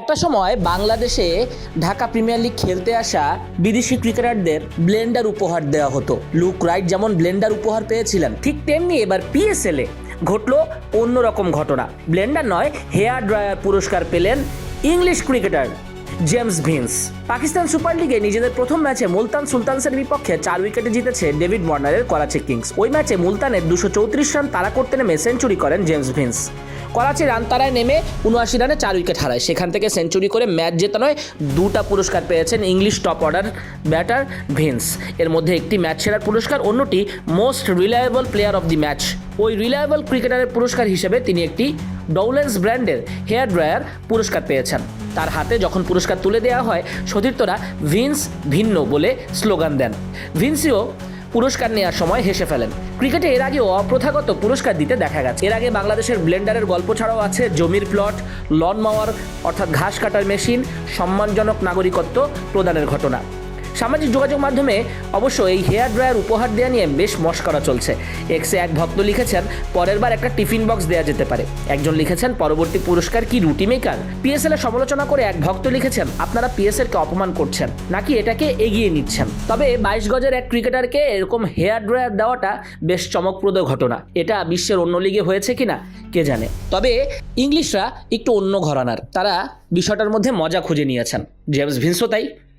একটা সময় বাংলাদেশে ঢাকা প্রিমিয়ার লিগ খেলতে আসা বিদেশি ক্রিকেটারদের ব্লেন্ডার উপহার দেওয়া হতো। লুক রাইট যেমন ব্লেন্ডার উপহার পেয়েছিলেন, ঠিক তেমনি এবার পিএসএল ঘটলো অন্যরকম ঘটনা। ব্লেন্ডার নয়, হেয়ার ড্রায়ার পুরস্কার পেলেন English cricketer James Vince. Pakistan super লিগে নিজেদের প্রথম ম্যাচে মুলতান সুলতানসের বিপক্ষে চার উইকেটে জিতেছে ডেভিড ওয়ার্নারের করাচি কিংস। ওই ম্যাচে মুলতানের দুশো চৌত্রিশ রান তাড়া করতে নেমে সেঞ্চুরি করেন জেমস ভিন্স। করাচি রান তারায় নেমে উনআশি রানে চার উইকেট হারায়। সেখান থেকে সেঞ্চুরি করে ম্যাচ জেতানোয় দুটা পুরস্কার পেয়েছেন English top order batter Vince. এর মধ্যে একটি ম্যাচ সেরার পুরস্কার, অন্যটি most reliable player of the match. ওই রিলায়েবল ক্রিকেটারের পুরস্কার হিসেবে তিনি একটি ডৌলেন্স ব্র্যান্ডের হেয়ার ড্রায়ার পুরস্কার পেয়েছেন। তার হাতে যখন পুরস্কার তুলে দেওয়া হয়, সতীর্থরা ভিন্স ভিন্ন বলে স্লোগান দেন। ভিন্সিও পুরস্কার নেওয়ার সময় হেসে ফেলেন। ক্রিকেটে এর আগেও অপ্রথাগত পুরস্কার দিতে দেখা গেছে। এর আগে বাংলাদেশের ব্লেন্ডারের গল্প ছাড়াও আছে জমির প্লট লন মাওয়ার অর্থাৎ ঘাস কাটার মেশিন, সম্মানজনক নাগরিকত্ব প্রদানের ঘটনা। সামাজিক যোগাযোগ মাধ্যমে অবশ্য এই হেয়ার ড্রায়ার উপহার দেওয়া নিয়ে বেশ মস্করা চলছে। এক্সে এক ভক্ত লিখেছেন, পরের বার একটা টিফিন বক্স দেওয়া যেতে পারে। একজন লিখেছেন, পরবর্তী পুরস্কার কি রুটি মেকার? পিএসএল এর সমালোচনা করে এক ভক্ত লিখেছেন, আপনারা পিএসএল কে অপমান করছেন, নাকি এটাকে এগিয়ে নিচ্ছেন? তবে বাইশ গজের এক ক্রিকেটারকে এরকম হেয়ার ড্রায়ার দেওয়াটা বেশ চমকপ্রদ ঘটনা। এটা বিশ্বের অন্য লিগে হয়েছে কিনা, কে জানে? তবে ইংলিশরা একটু অন্য ঘরানার। তারা বিষয়টার মধ্যে মজা খুঁজে নিয়েছেন। জেমস ভিন্সও তাই।